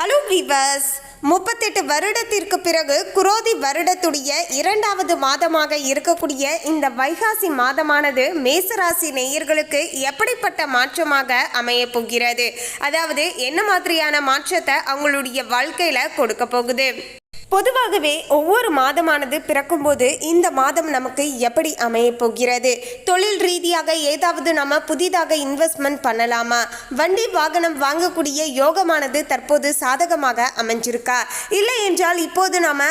Hello viewers முப்பத்தெட்டு வருடத்திற்கு பிறகு குரோதி வருடத்துடைய இரண்டாவது மாதமாக இருக்கக்கூடிய இந்த வைகாசி மாதமானது மேசராசி நேயர்களுக்கு எப்படிப்பட்ட மாற்றமாக அமைய போகிறது? அதாவது என்ன மாதிரியான மாற்றத்தை அவங்களுடைய வாழ்க்கையில கொடுக்க போகுது? பொதுவாகவே ஒவ்வொரு மாதமானது பிறக்கும்போது இந்த மாதம் நமக்கு எப்படி அமையப் போகிறது? தொழில் ரீதியாக ஏதாவது நம்ம புதிதாக இன்வெஸ்ட்மெண்ட் பண்ணலாமா? வண்டி வாகனம் வாங்கக்கூடிய யோகமானது தற்போது சாதகமாக அமைஞ்சிருக்கா? இல்லை என்றால் இப்போது நாம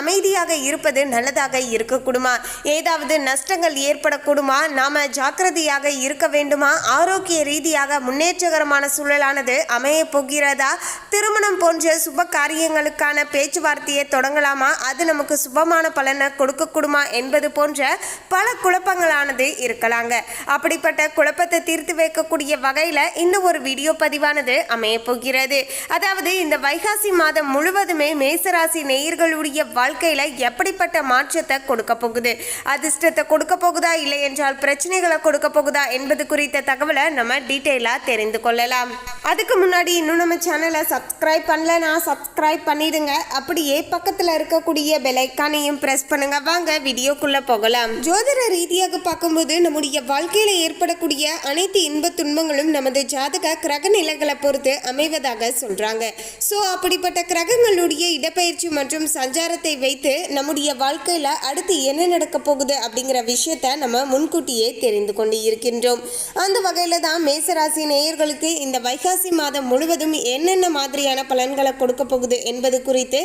அமைதியாக இருப்பது நல்லதாக இருக்கக்கூடுமா? ஏதாவது நஷ்டங்கள் ஏற்படக்கூடுமா? நாம ஜாக்கிரதையாக இருக்க வேண்டுமா? ஆரோக்கிய ரீதியாக முன்னேற்றகரமான சூழலானது அமையப் போகிறதா? திருமணம் போன்ற சுப காரியங்களுக்கான பேச்சுவார்த்தையை தொடங்கலாமா? அது நமக்கு சுபமான பலனை கொடுக்கக்கூடுமா என்பது போன்ற பல குழப்பங்களானது இருக்கலாங்க. அப்படிப்பட்ட குழப்பத்தை தீர்த்து வைக்கக்கூடிய வகையில் இந்த ஒரு வீடியோ பதிவானது அமைய போகிறது. அதாவது இந்த வைகாசி மாதம் முழுவதுமே மேசராசி நேயர்களுடைய வாழ்க்கையில் எப்படிப்பட்ட மாற்றத்தை கொடுக்க போகுது? அதிர்ஷ்டத்தை கொடுக்க போகுதா? இல்லை என்றால் பிரச்சனைகளை கொடுக்க போகுதா? என்பது குறித்த தகவலை நம்ம டீட்டெயிலாக தெரிந்து கொள்ளலாம். அதுக்கு முன்னாடி இன்னும் நம்ம சேனலை சப்ஸ்கிரைப் பண்ணலனா சப்ஸ்கிரைப் பண்ணிடுங்க. அப்படியே பக்கத்தில் இருக்கக்கூடிய பெலைக்கானையும் ப்ரெஸ் பண்ணுங்க. வாங்க வீடியோக்குள்ள போகலாம். ஜோதிட ரீதியாக பார்க்கும்போது நம்முடைய வாழ்க்கையில ஏற்படக்கூடிய அனைத்து இன்ப துன்பங்களும் நமது ஜாதக கிரக நிலைகளை பொறுத்து அமைவதாக சொல்றாங்க. ஸோ அப்படிப்பட்ட கிரகங்களுடைய இடப்பெயர்ச்சி மற்றும் சஞ்சாரத்தை வைத்து நம்முடைய வாழ்க்கையில அடுத்து என்ன நடக்க போகுது அப்படிங்கிற விஷயத்த நம்ம முன்கூட்டியே தெரிந்து கொண்டு இருக்கின்றோம் அந்த வகையில தான் மேசராசி நேயர்களுக்கு இந்த வைகாசி மாதம் முழுவதும் என்னென்ன மாதிரியான பலன்களை கொடுக்க போகுது என்பது குறித்து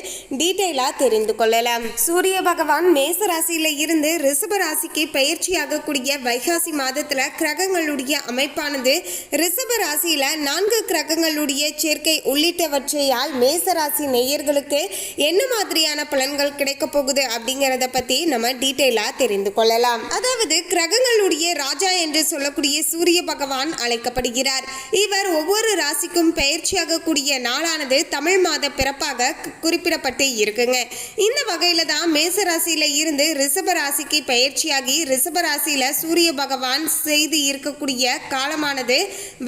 டீட்டெயிலா தெரிந்து கொள்ளலாம். சூரிய பகவான் மேச ராசியில இருந்து ரிஷப ராசிக்கு பயிற்சியாகக்கூடிய வைகாசி மாதத்துல கிரகங்களுடைய அமைப்பானது ரிஷப ராசியில நான்கு கிரகங்களுடைய சேர்க்கை உள்ளிட்டவற்றையால் மேச ராசி நேயர்களுக்கு என்ன மாதிரியான பலன்கள் கிடைக்க போகுது அப்படிங்கறத பத்தி நம்ம டீட்டெயிலா தெரிந்து கொள்ளலாம். அதாவது கிரகங்களுடைய ராஜா என்று சொல்லக்கூடிய சூரிய பகவான் அழைக்கப்படுகிறார். இவர் ஒவ்வொரு ராசிக்கும் பயிற்சியாகக்கூடிய நாளானது தமிழ் மாத பிறப்பாக குறிப்பிடப்பட்டு இருக்குங்க. இந்த வகையில தான் மேசராசியில இருந்து ரிஷபராசிக்கு பயிற்சியாகி ரிஷபராசியில சூரிய பகவான் செய்து இருக்கக்கூடிய காலமானது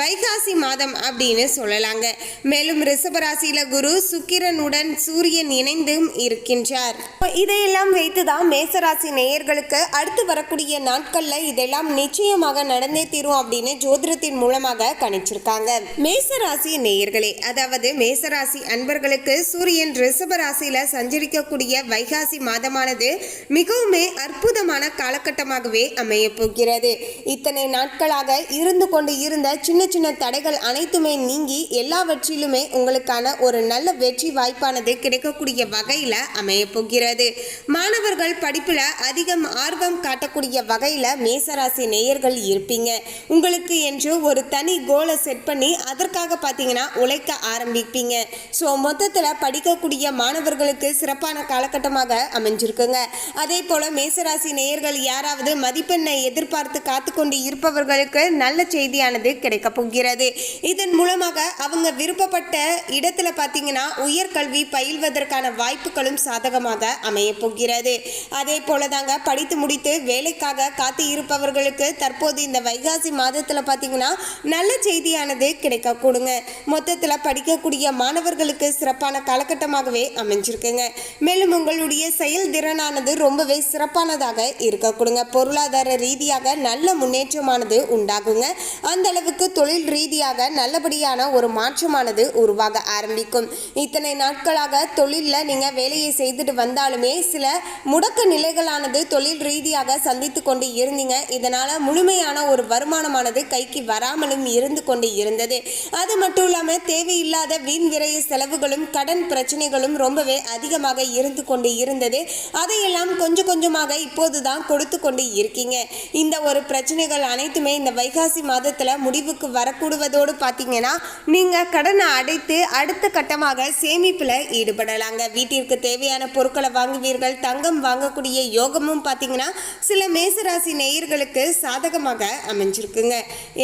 வைகாசி மாதம் அப்படின்னு சொல்லலாங்க. மேலும் ரிஷபராசியில குரு சுக்கிரனுடன் சூரியன் இணைந்தும் இருக்கின்றார். இதையெல்லாம் வைத்துதான் மேசராசி நேயர்களுக்கு அடுத்து வரக்கூடிய நாட்கள்ல இதெல்லாம் நிச்சயமாக நடந்தே தீரும் அப்படின்னு ஜோதிடத்தின் மூலமாக கணிச்சிருக்காங்க. மேசராசி நேயர்களே அதாவது மேசராசி அன்பர்களுக்கு சூரியன் ரிஷப ராசியில சஞ்சரிக்கக்கூடிய வைகாசி மாதமானது மிகவுமே அற்புதமான காலகட்டமாகவே அமைய போகிறது. இத்தனை நாட்களாக இருந்து கொண்டு இருந்த சின்ன சின்ன தடைகள் அனைத்துமே நீங்கி எல்லாவற்றிலுமே உங்களுக்கான ஒரு நல்ல வெற்றி வாய்ப்பானது கிடைக்கக்கூடிய வகையில் அமைய போகிறது. மாணவர்கள் படிப்புல அதிகம் ஆர்வம் காட்டக்கூடிய வகையில் மேசராசி நேயர்கள் இருப்பீங்க. உங்களுக்கு என்று ஒரு தனி கோலை செட் பண்ணி அதற்காக பார்த்தீங்கன்னா உழைக்க ஆரம்பிப்பீங்க. ஸோ மொத்தத்தில் படிக்கக்கூடிய மாணவர்கள் மாணவர்களுக்கு சிறப்பான காலகட்டமாக அமைஞ்சிருக்குங்க. அதே போல மேசராசி நேயர்கள் யாராவது மதிப்பெண்ணை எதிர்பார்த்து காத்துக்கொண்டு இருப்பவர்களுக்கு நல்ல செய்தியானது கிடைக்க போகிறது. இதன் மூலமாக அவங்க விருப்பப்பட்ட இடத்துல பார்த்தீங்கன்னா உயர்கல்வி பயில்வதற்கான வாய்ப்புகளும் சாதகமாக அமைய போகிறது. அதே போல தாங்க படித்து முடித்து வேலைக்காக காத்து இருப்பவர்களுக்கு தற்போது இந்த வைகாசி மாதத்தில் பார்த்தீங்கன்னா நல்ல செய்தியானது கிடைக்க கொடுங்க. மொத்தத்தில் படிக்கக்கூடிய மாணவர்களுக்கு சிறப்பான காலகட்டமாகவே அமைஞ்சிருக்கு அமைஞ்சிருக்குங்க மேலும் உங்களுடைய செயல்திறனானது ரொம்பவே சிறப்பானதாக இருக்க கொடுங்க. பொருளாதார ரீதியாக நல்ல முன்னேற்றமானது உண்டாகுங்க. அந்த அளவுக்கு தொழில் ரீதியாக நல்லபடியான ஒரு மாற்றமானது உருவாக ஆரம்பிக்கும். இத்தனை நாட்களாக தொழிலில் நீங்கள் வேலையை செய்துட்டு வந்தாலுமே சில முடக்க நிலைகளானது தொழில் ரீதியாக சந்தித்து கொண்டு இருந்தீங்க. இதனால் முழுமையான ஒரு வருமானமானது கைக்கு வராமலும் இருந்து கொண்டு இருந்தது. அது மட்டும் இல்லாமல் தேவையில்லாத வீண் விரைய செலவுகளும் கடன் பிரச்சனைகளும் ரொம்பவே அதிகமாக இருந்து கொண்டு இருந்தது. அதையெல்லாம் கொஞ்சம் கொஞ்சமாக இப்போது தான் கொடுத்து கொண்டு இருக்கீங்க. இந்த ஒரு பிரச்சனைகள் அனைத்துமே இந்த வைகாசி மாதத்தில் முடிவுக்கு வரக்கூடுவதோடு பார்த்தீங்கன்னா நீங்கள் கடனை அடைத்து அடுத்த கட்டமாக சேமிப்பில் ஈடுபடலாங்க. வீட்டிற்கு தேவையான பொருட்களை வாங்குவீர்கள் தங்கம் வாங்கக்கூடிய யோகமும் பார்த்தீங்கன்னா சில மேசராசி நேயர்களுக்கு சாதகமாக அமைஞ்சிருக்குங்க.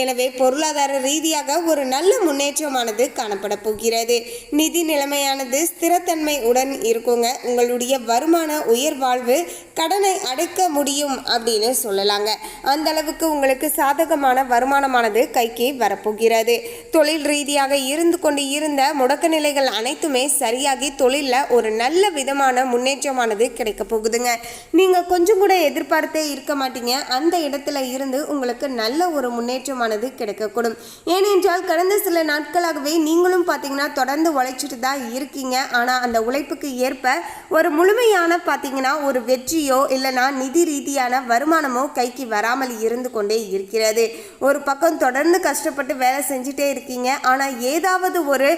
எனவே பொருளாதார ரீதியாக ஒரு நல்ல முன்னேற்றமானது காணப்பட போகிறது. நிதி நிலைமையானது ஸ்திரத்தன்மை உடன் வளத்துடன் இருக்குங்க. உங்களுடைய வருமான உயர்வாழ்வு கடனை அடைக்க முடியும் அப்படின்னு சொல்லலாங்க. அந்த அளவுக்கு உங்களுக்கு சாதகமான வருமானமானது கைக்கு வரப்போகிறது. தொழில் ரீதியாக இருந்து கொண்டு இருந்த முடக்க நிலைகள் அனைத்துமே சரியாகி தொழிலில் ஒரு நல்ல விதமான முன்னேற்றமானது கிடைக்க போகுதுங்க. நீங்கள் கொஞ்சம் கூட எதிர்பார்த்தே இருக்க மாட்டீங்க. அந்த இடத்துல இருந்து உங்களுக்கு நல்ல ஒரு முன்னேற்றமானது கிடைக்கக்கூடும். ஏனென்றால் கடந்த சில நாட்களாகவே நீங்களும் பார்த்தீங்கன்னா தொடர்ந்து உழைச்சிட்டு தான் இருக்கீங்க. ஆனால் அந்த உழைப்புக்கு ஏற்ப ஒரு முழுமையான பார்த்தீங்கன்னா ஒரு வெற்றியோ இல்லைனா நிதி ரீதியான வருமானமோ கைக்கு வராமல் இருந்து கொண்டே இருக்கிறது. ஒரு பக்கம் தொடர்ந்து கஷ்டப்பட்டு வேலை செஞ்சுட்டே இருக்கீங்க. ஆனால் ஏதாவது ஒரு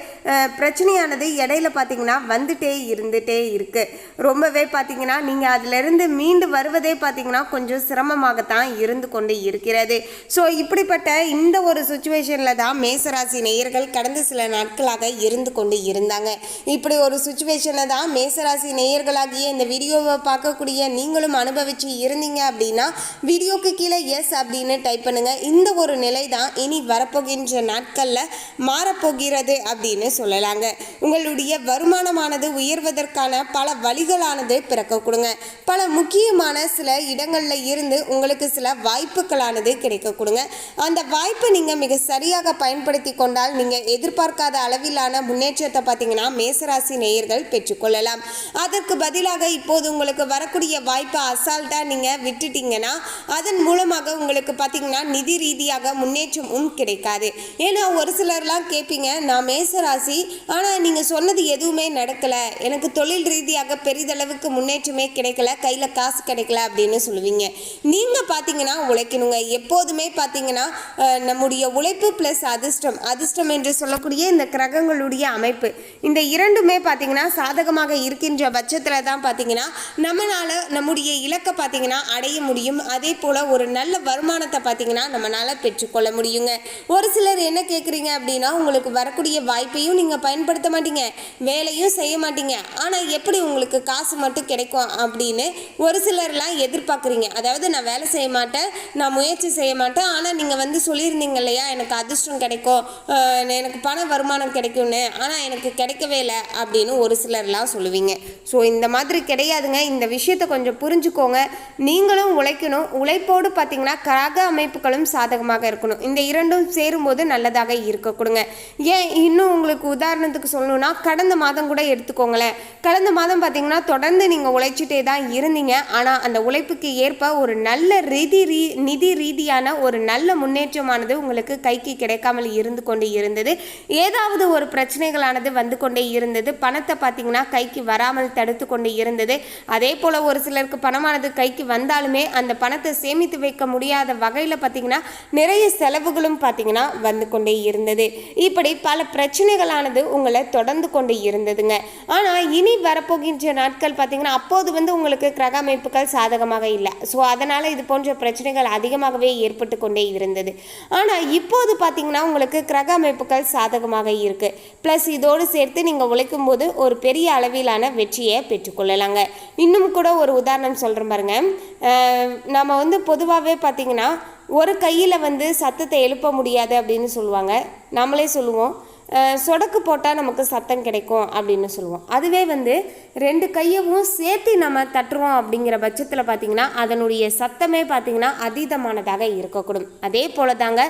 பிரச்சனையானது இடையில பார்த்தீங்கன்னா வந்துட்டே இருந்துட்டே இருக்கு. ரொம்பவே பார்த்தீங்கன்னா நீங்கள் அதிலிருந்து மீண்டு வருவதே பார்த்தீங்கன்னா கொஞ்சம் சிரமமாகத்தான் இருந்து கொண்டு இருக்கிறது. ஸோ இப்படிப்பட்ட இந்த ஒரு சுச்சுவேஷனில் தான் மேசராசி நேயர்கள் கடந்த சில நாட்களாக இருந்து கொண்டு இருந்தாங்க. இப்படி ஒரு சுச்சுவேஷனில் தான் மேசராசி நேயர்களாகிய இந்த வீடியோவை பார்க்கக்கூடிய நீங்களும் அனுபவிச்சு இருந்தீங்க அப்படின்னா வீடியோக்கு கீழே எஸ் அப்படின்னு டைப் பண்ணுங்க. இந்த ஒரு நிலை தான் இனி வரப்போகின்ற நாட்களில் மாறப்போகிறது அப்படின்னு சொல்லலாங்க. உங்களுடைய வருமானமானது உயர்வதற்கான பல வழிகளானது பிறக்க கொடுங்க. பல முக்கியமான சில இடங்களில் இருந்து உங்களுக்கு சில வாய்ப்புகளானது கிடைக்க கொடுங்க. அந்த வாய்ப்பை நீங்கள் மிக சரியாக பயன்படுத்தி கொண்டால் நீங்கள் எதிர்பார்க்காத அளவிலான முன்னேற்றத்தை பார்த்தீங்கன்னா மேசராசி நேயர்கள் பெற்று கொள்ளலாம் அதற்கு பதிலாக இப்போது உங்களுக்கு வரக்கூடிய வாய்ப்பை அசால்ட்டாக நீங்கள் விட்டுட்டீங்கன்னா அதன் மூலமாக உங்களுக்கு பார்த்தீங்கன்னா நிதி ரீதியாக முன்னேற்றமும் கிடைக்காது. ஏன்னா ஒரு சிலர்லாம் கேட்பீங்க நான் மேசராசி ஆனால் நீங்கள் சொன்னது எதுவுமே நடக்கலை. எனக்கு தொழில் ரீதியாக பெரிதளவுக்கு முன்னேற்றமே கிடைக்கல கையில் காசு கிடைக்கல அப்படின்னு சொல்லுவீங்க. நீங்கள் பார்த்தீங்கன்னா உழைக்கணுங்க. எப்போதுமே பார்த்தீங்கன்னா நம்முடைய உழைப்பு ப்ளஸ் அதிர்ஷ்டம் அதிர்ஷ்டம் என்று சொல்லக்கூடிய இந்த கிரகங்களுடைய அமைப்பு. இந்த இரண்டுமே பார்த்தீங்கன்னா சாதகமாக இருக்கின்ற பட்சத்தில் தான் பார்த்தீங்கன்னா நம்மளால் நம்முடைய இலக்கை பார்த்தீங்கன்னா அடைய முடியும். அதே போல் ஒரு நல்ல வருமானத்தை பார்த்தீங்கன்னா நம்மளால் பெற்றுக்கொள்ள முடியுங்க. ஒரு சிலர் என்ன கேட்குறீங்க அப்படின்னா உங்களுக்கு வரக்கூடிய வாய்ப்பையும் நீங்கள் பயன்படுத்த மாட்டீங்க வேலையும் செய்ய மாட்டீங்க. ஆனால் எப்படி உங்களுக்கு காசு மட்டும் கிடைக்கும் அப்படின்னு ஒரு சிலர்லாம் எதிர்பார்க்குறீங்க. அதாவது நான் வேலை செய்ய மாட்டேன் நான் முயற்சி செய்ய மாட்டேன். ஆனால் நீங்கள் வந்து சொல்லியிருந்தீங்க இல்லையா எனக்கு அதிர்ஷ்டம் கிடைக்கும் எனக்கு பண வருமானம் கிடைக்கும்னு. ஆனால் எனக்கு கிடைக்கவே இல்லை அப்படின்னு ஒரு சிலர்லாம் சொல்லுவீங்க. ஸோ இந்த மாதிரி கிடையாதுங்க. இந்த விஷயத்தை கொஞ்சம் புரிஞ்சுக்கோங்க. நீங்களும் உழைக்கணும். உழைப்போடு பார்த்தீங்கன்னா கிரக அமைப்புகளும் சாதகமாக இருக்கணும். இந்த இரண்டும் சேரும்போது நல்லதாக இருக்க கொடுங்க. ஏன் இன்னும் உங்களுக்கு உதாரணத்துக்கு சொல்லணும்னா கடந்த மாதம் கூட எடுத்துக்கோங்களேன். கடந்த மாதம் பார்த்தீங்கன்னா தொடர்ந்து நீங்கள் உழைச்சிட்டே தான் இருந்தீங்க. ஆனால் அந்த உழைப்புக்கு ஏற்ப ஒரு நல்ல ரீதி ரீ நிதி ரீதியான ஒரு நல்ல முன்னேற்றமானது உங்களுக்கு கைக்கு கிடைக்காமல் இருந்து கொண்டு இருந்தது. ஏதாவது ஒரு பிரச்சனைகளானது வந்து கொண்டே இருந்தது. பணத்தை பார்த்தீங்கன்னா கைக்கு வராமல் தடுத்து கொண்டு இருந்தது. அதே போல் ஒரு சிலருக்கு பணமானது கைக்கு வந்தாலுமே அந்த பணத்தை சேமித்து வைக்க முடியாத வகையில் பார்த்தீங்கன்னா நிறைய செலவுகளும் பார்த்தீங்கன்னா வந்து கொண்டே இருந்தது. இப்படி பல பிரச்சனைகளானது உங்களை தொடர்ந்து கொண்டு இருந்ததுங்க. ஆனால் இனி வரப்போகின்ற நாட்கள் பார்த்தீங்கன்னா அப்போது வந்து உங்களுக்கு கிரக அமைப்புகள் சாதகமாக இல்லை. ஸோ அதனால் இது போன்ற பிரச்சனைகள் அதிகமாகவே ஏற்பட்டு கொண்டே இருந்தது. ஆனால் இப்போது பார்த்தீங்கன்னா உங்களுக்கு கிரக அமைப்புகள் சாதகமாக இருக்கு. ப்ளஸ் இதோடு சேர்த்து நீங்கள் உழைக்கும் போது ஒரு பெரிய அளவிலான வெற்றியை பெற்றுக்கொள்ளலாங்க. இன்னும் கூட ஒரு உதாரணம் சொல்கிறேன் பாருங்க. நம்ம வந்து பொதுவாகவே பார்த்தீங்கன்னா ஒரு கையில் வந்து சத்தத்தை எழுப்ப முடியாது அப்படின்னு சொல்லுவாங்க. நம்மளே சொல்லுவோம். சொடக்கு போட்டால் நமக்கு சத்தம் கிடைக்கும் அப்படின்னு சொல்லுவோம். அதுவே வந்து ரெண்டு கையவும் சேர்த்து நம்ம தட்டுறோம் அப்படிங்கிற பட்சத்தில் பார்த்தீங்கன்னா அதனுடைய சத்தமே பார்த்தீங்கன்னா அதீதமானதாக இருக்கக்கூடும். அதே போல தாங்க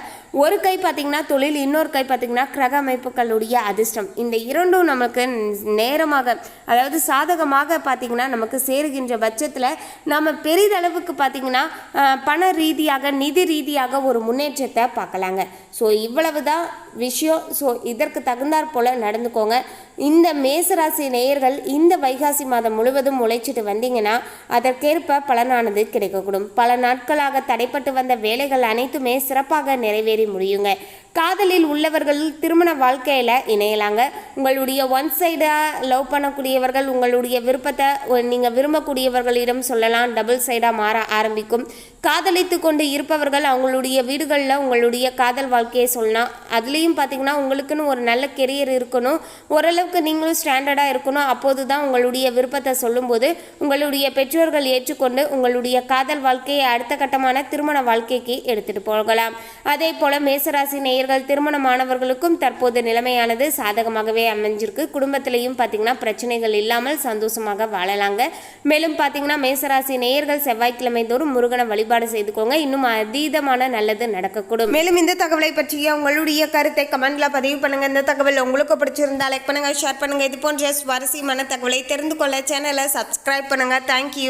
ஒரு கை பார்த்திங்கன்னா தொழில் இன்னொரு கை பார்த்தீங்கன்னா கிரக அமைப்புகளுடைய அதிர்ஷ்டம். இந்த இரண்டும் நமக்கு நேரமாக அதாவது சாதகமாக பார்த்தீங்கன்னா நமக்கு சேருகின்ற பட்சத்தில் நம்ம பெரிதளவுக்கு பார்த்தீங்கன்னா பண ரீதியாக நிதி ரீதியாக ஒரு முன்னேற்றத்தை பார்க்கலாங்க. ஸோ இவ்வளவு தான் விஷயம். ஸோ இதற்கு தகுந்தாற் போல் நடந்துக்கோங்க. இந்த மேசராசி நேயர்கள் இந்த வைகாசி மாதம் முழுவதும் உழைச்சிட்டு வந்தீங்கன்னா அதற்கேற்ப பலனானது கிடைக்கக்கூடும். பல நாட்களாக தடைப்பட்டு வந்த வேலைகள் அனைத்துமே சிறப்பாக நிறைவேறி முடியுங்க. காதலில் உள்ளவர்கள் திருமண வாழ்க்கையில் இணையலாங்க. உங்களுடைய ஒன் சைடாக லவ் பண்ணக்கூடியவர்கள் உங்களுடைய விருப்பத்தை நீங்கள் விரும்பக்கூடியவர்களிடம் சொல்லலாம். டபுள் சைடாக மாற ஆரம்பிக்கும். காதலித்து கொண்டு இருப்பவர்கள் அவங்களுடைய வீடுகளில் உங்களுடைய காதல் வாழ்க்கையை சொல்லலாம். அதுலேயும் பார்த்தீங்கன்னா உங்களுக்குன்னு ஒரு நல்ல கெரியர் இருக்கணும். ஓரளவுக்கு நீங்களும் ஸ்டாண்டர்டாக இருக்கணும். அப்போது தான் உங்களுடைய விருப்பத்தை சொல்லும்போது உங்களுடைய பெற்றோர்கள் ஏற்றுக்கொண்டு உங்களுடைய காதல் வாழ்க்கையை அடுத்த கட்டமான திருமண வாழ்க்கைக்கு எடுத்துகிட்டு போகலாம். அதே போல் மேசராசி இவர்கள் திருமணமானவர்களுக்கும் தற்போது நிலைமையானது சாதகமாகவே அமைஞ்சிருக்கு. குடும்பத்திலையும் பார்த்தீங்கன்னா பிரச்சனைகள் இல்லாமல் சந்தோஷமாக வாழலாங்க. மேலும் பார்த்தீங்கன்னா மேசராசி நேயர்கள் செவ்வாய்க்கிழமை தோறும் முருகனை வழிபாடு செய்துக்கோங்க. இன்னும் அதீதமான நல்லது நடக்கக்கூடும். மேலும் இந்த தகவலை பற்றிய உங்களுடைய கருத்தை கமெண்ட்ல பதிவு பண்ணுங்க. இந்த தகவல் உங்களுக்கு பிடிச்சிருந்தா லைக் பண்ணுங்க ஷேர் பண்ணுங்க. இது போன்ற சுவாரஸ்யமான தகவலை தெரிந்து கொள்ள சேனலை சப்ஸ்கிரைப் பண்ணுங்க. தேங்க்யூ